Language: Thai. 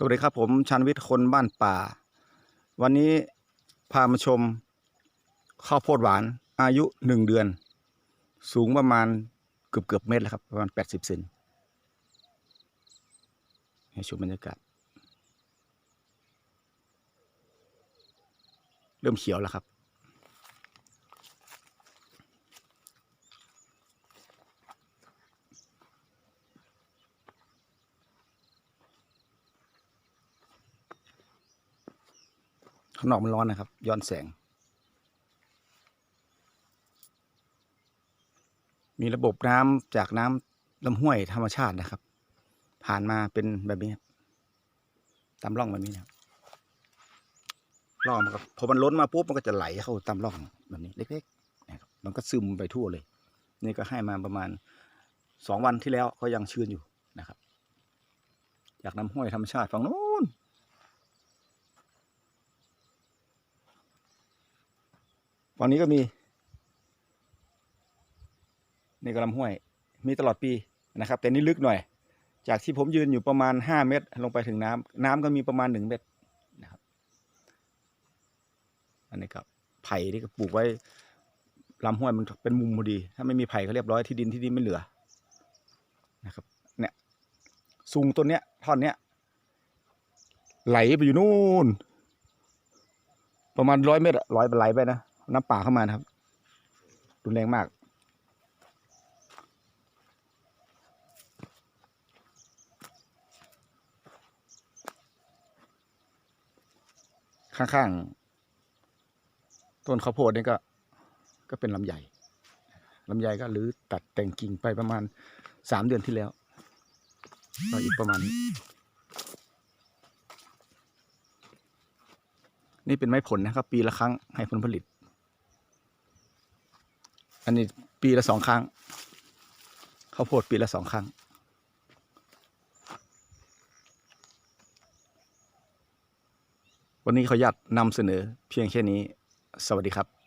สวัสดีครับผมชันวิทย์คนบ้านป่า วันนี้พามาชมข้าวโพดหวานอายุหนึ่งเดือน สูงประมาณเกือบเกือบเมตรแล้วครับ ประมาณแปดสิบเซนให้ชมบรรยากาศ เริ่มเขียวแล้วครับ ข้างนอกมันร้อนนะครับ ย้อนแสง มีระบบน้ำจากน้ำลำห้วยธรรมชาตินะครับ ผ่านมาเป็นแบบนี้ครับตามร่องแบบนี้นะครับร่องมันก็พอมันล้นมาปุ๊บมันก็จะไหลเข้าตามร่องแบบนี้ เล็กๆนะครับมันก็ซึมไปทั่วเลย นี่ก็ให้มาประมาณสองวันที่แล้วก็ยังชื้นอยู่นะครับ จากน้ำห้วยธรรมชาติฝั่งนู้น ฝั่งนี้ก็มีนี่ก็ลำห้วย มีตลอดปีนะครับ แต่นี่ลึกหน่อย จากที่ผมยืนอยู่ประมาณห้าเมตร ลงไปถึงน้ำน้ำก็มีประมาณหนึ่งเมตรนะครับ อันนี้ครับไผ่ที่ก็ปลูกไว้ลำห้วยมันเป็นมุมพอดี ถ้าไม่มีไผ่ก็เรียบร้อยที่ดินที่ดินไม่เหลือนะครับ เนี่ยซุงต้นเนี้ยท่อนเนี้ยไหลไปอยู่นู่น ประมาณร้อยเมตรร้อยไหลไปนะ น้ำป่าเข้ามานะครับรุนแรงมาก ข้างๆ ต้นข้าวโพดนี่ก็ ก็เป็นลำไยลำไยก็หรือตัดแต่งกิ่งไปประมาณสามเดือนที่แล้วก็อีกประมาณนี้นี่เป็นไม้ผลนะครับ ปีละครั้งให้ผลผลิต อันนี้ปีละสองครั้งข้าวโพดปีละสองครั้ง วันนี้ขออนุญาตนำเสนอเพียงแค่นี้ สวัสดีครับ